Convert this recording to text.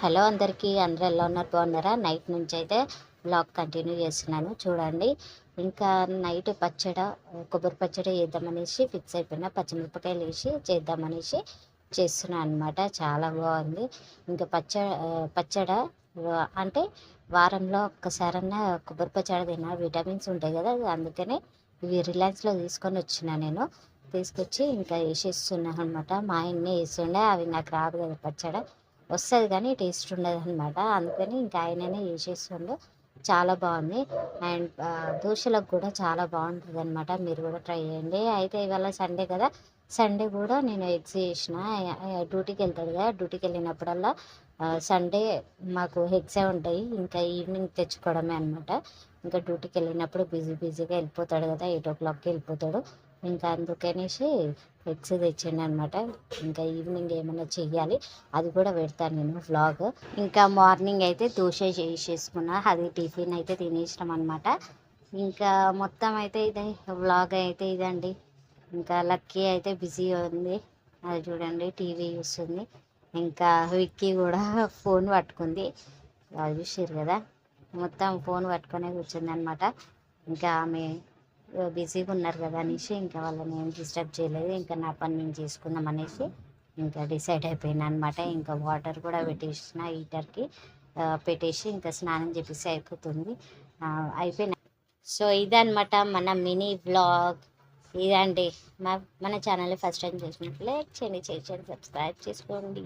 Hello అందరికీ అందరూ ఎలా ఉన్నారు? బాగున్నారా? నైట్ నుంచి అయితే బ్లాగ్ కంటిన్యూ చేస్తున్నాను. చూడండి ఇంకా నైట్ పచ్చడ కొబ్బరి పచ్చడి చేద్దామనేసి ఫిక్స్ అయిపోయినా పచ్చిమిరపకాయలు వేసి చేద్దామనేసి చేస్తున్నాను అనమాట చాలా బాగుంది. ఇంకా పచ్చ పచ్చడ అంటే వారంలో ఒక్కసారన్నా కొబ్బరి పచ్చడి తిన్నా విటమిన్స్ ఉంటాయి కదా అందుకనే ఇవి రిలయన్స్లో తీసుకొని వచ్చిన నేను. తీసుకొచ్చి ఇంకా వేసేస్తున్నాను అనమాట మా ఆయన్నే వేసిండే అవి నాకు రాదు కదా పచ్చడ. వస్తుంది కానీ టేస్ట్ ఉండదు అనమాట అందుకని ఇంకా ఆయననే చేసేస్తుండు చాలా బాగుంది. అండ్ దోశలకు కూడా చాలా బాగుంటుంది అనమాట మీరు కూడా ట్రై చేయండి. అయితే ఇవాళ సండే కదా. సండే కూడా నేను ఎగ్స్ చేసిన. డ్యూటీకి వెళ్తాడు కదా. డ్యూటీకి వెళ్ళినప్పుడల్లా సండే మాకు ఎగ్సే ఉంటాయి. ఇంకా ఈవినింగ్ తెచ్చుకోవడమే అనమాట ఇంకా డ్యూటీకి వెళ్ళినప్పుడు బిజీ బిజీగా వెళ్ళిపోతాడు కదా ఎయిట్ ఓ క్లాక్కి వెళ్ళిపోతాడు. ఇంకా అందుకనేసి ఎగ్స్ తెచ్చిండు అనమాట ఇంకా ఈవినింగ్ ఏమైనా చెయ్యాలి. అది కూడా పెడతాను నేను వ్లాగ్ ఇంకా మార్నింగ్ అయితే దోశ చేసేసుకున్నా. అది టిఫిన్ అయితే తినేసినాం అనమాట ఇంకా మొత్తం అయితే ఇదే వ్లాగ్ అయితే ఇదండి. ఇంకా లక్కీ అయితే బిజీ ఉంది. అది చూడండి టీవీ చూస్తుంది. ఇంకా విక్కీ కూడా ఫోన్ పట్టుకుంది. అది చూసారు కదా. మొత్తం ఫోన్ పట్టుకునే కూర్చుంది అనమాట ఇంకా ఆమె బిజీగా ఉన్నారు కదా అనేసి ఇంకా వాళ్ళని ఏం డిస్టర్బ్ చేయలేదు. ఇంకా నా పని నేను చేసుకుందాం అనేసి ఇంకా డిసైడ్ అయిపోయినా అనమాట ఇంకా వాటర్ కూడా పెట్టేసిన హీటర్కి పెట్టేసి ఇంకా స్నానం చేపిస్తే అయిపోతుంది. అయిపోయినా. సో ఇదనమాట మన మినీ వ్లాగ్ ఇదండి. మా మన ఛానల్ ఫస్ట్ టైం చేసినట్లు లైక్ చేయండి చేయండి సబ్స్క్రైబ్ చేసుకోండి.